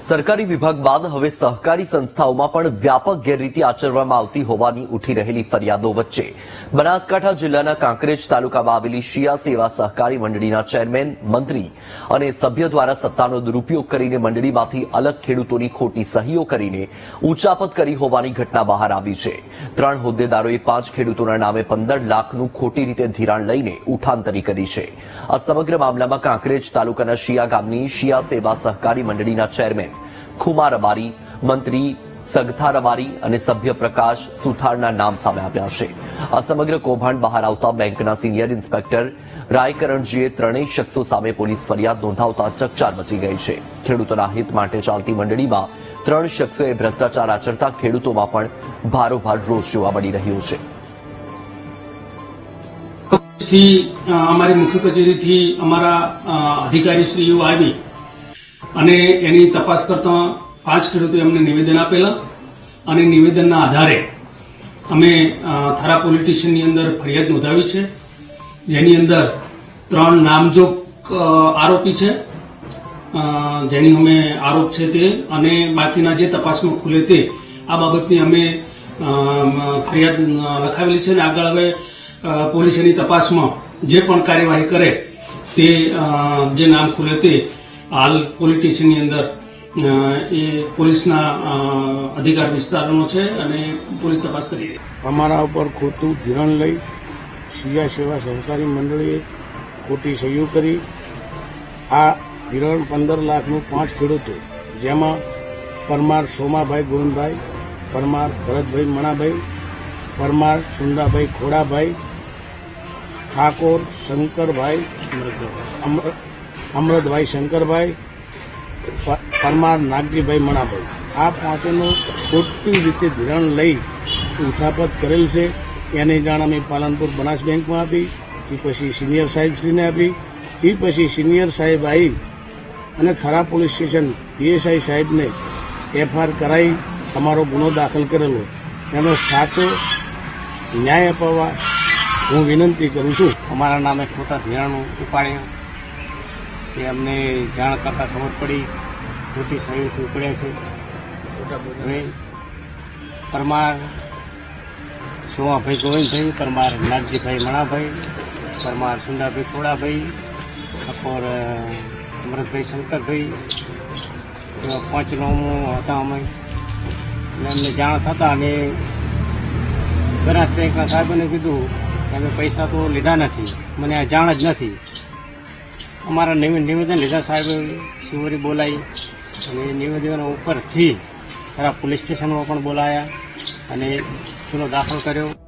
સરકારી વિભાગ બાદ હવે સહકારી સંસ્થાઓમાં પણ વ્યાપક ગેરરીતિ આચરવામાં આવતી હોવાની ઉઠી રહેલી ફરિયાદો વચ્ચે. બનાસકાંઠા જિલ્લાના કાંકરેજ તાલુકામાં આવેલી શિયા સેવા સહકારી મંડળીના ચેરમેન, મંત્રી અને સભ્ય દ્વારા સત્તાનો દુરુપયોગ કરીને મંડળીમાંથી અલગ ખેડૂતોની ખોટી સહીઓ કરીને ઉચાપત કરી હોવાની ઘટના બહાર આવી છે. ત્રણ હોદ્દેદારોએ પાંચ ખેડૂતોના નામે પંદર લાખનું ખોટી રીતે ધિરાણ લઈને ઉઠાંતરી કરી છે. આ સમગ્ર મામલામાં કાંકરેજ તાલુકાના શિયા ગામની શિયા સેવા સહકારી મંડળીના ચેરમેન ખુમાર અબારી મંત્રી સગથા રબારી અને સભ્ય પ્રકાશ સુથારના નામ સામે આવ્યા છે. આ સમગ્ર કૌભાંડ બહાર આવતા બેંકના સિનિયર ઇન્સ્પેક્ટર રાયકરણજીએ ત્રણેય શખ્સો સામે પોલીસ ફરિયાદ નોંધાવતા ચકચાર મચી ગઈ છે. ખેડૂતોના હિત માટે ચાલતી મંડળીમાં ત્રણ શખ્સોએ ભ્રષ્ટાચાર આચરતા ખેડૂતોમાં પણ ભારોભાર રોષ જોવા મળી રહ્યો છે. અમારી મુખ્ય કચેરીથી અમારા અધિકારીશ્રીઓ આવી અને એની તપાસ કરતા પાંચ ખેડૂતોએ અમને નિવેદન આપેલા અને નિવેદનના આધારે અમે થારા સ્ટેશનની અંદર ફરિયાદ નોંધાવી છે, જેની અંદર ત્રણ નામજોગ આરોપી છે જેની અમે આરોપ છે તે અને બાકીના જે તપાસમાં ખુલે તે, આ બાબતની અમે ફરિયાદ લખાવેલી છે અને આગળ હવે પોલીસ એની તપાસમાં જે પણ કાર્યવાહી કરે તે જે નામ ખુલે તે હાલ પોલિટિશિયનની અંદર એ પોલીસના અધિકાર વિસ્તારનો છે અને પોલીસ તપાસ કરી અમારા ઉપર ખોટું ધિરાણ લઈ શિયા સેવા સહકારી મંડળીએ ખોટી સહયોગ કરી. આ ધિરાણ પંદર લાખનું પાંચ ખેડૂતો, જેમાં પરમાર સોમાભાઈ ગોવિંદભાઈ, પરમાર ભરતભાઈ મણાભાઈ, પરમાર સુંદાભાઈ ખોડાભાઈ, ઠાકોર શંકરભાઈ અમૃતભાઈ શંકરભાઈ પરમાર નાગજીભાઈ મણાભાઈ. આ પાંચોનું ખોટી રીતે ધિરાણ લઈ ઉથાપત કરેલ છે. એની જાણ અમે પાલનપુર બનાસ બેંકમાં આપી એ પછી સિનિયર સાહેબશ્રીને આપી એ પછી સિનિયર સાહેબ આવી અને થરા પોલીસ સ્ટેશન પીએસઆઈ સાહેબને એફઆઈઆર કરાવી અમારો ગુનો દાખલ કરેલો. એનો સાચો ન્યાય અપાવવા હું વિનંતી કરું છું. અમારા નામે ખોટા ધિરાણો ઉપાડ્યા. એ અમને જાણ કરતાં ખબર પડી ખોટી સહીઓથી ઉપડ્યા છે. હવે પરમાર સોમાભાઈ ગોવિંદભાઈ, પરમાર નાગજીભાઈ મણાભાઈ, પરમાર સુંદાભાઈ થોડાભાઈ અપોર અમૃતભાઈ શંકરભાઈ પાંચ નોમો હતા અમે. અને અમને જાણ થતાં અને બનાસ બેંકના સાહેબને કીધું કે અમે પૈસા તો લીધા નથી. મને આ જાણ જ નથી. અમારા નિવે- નિવેદન લીધા સાહેબ, શિવરી બોલાવી અને નિવેદન ઉપરથી ખરા પોલીસ સ્ટેશનમાં પણ બોલાયા અને ગુનો દાખલ કર્યો.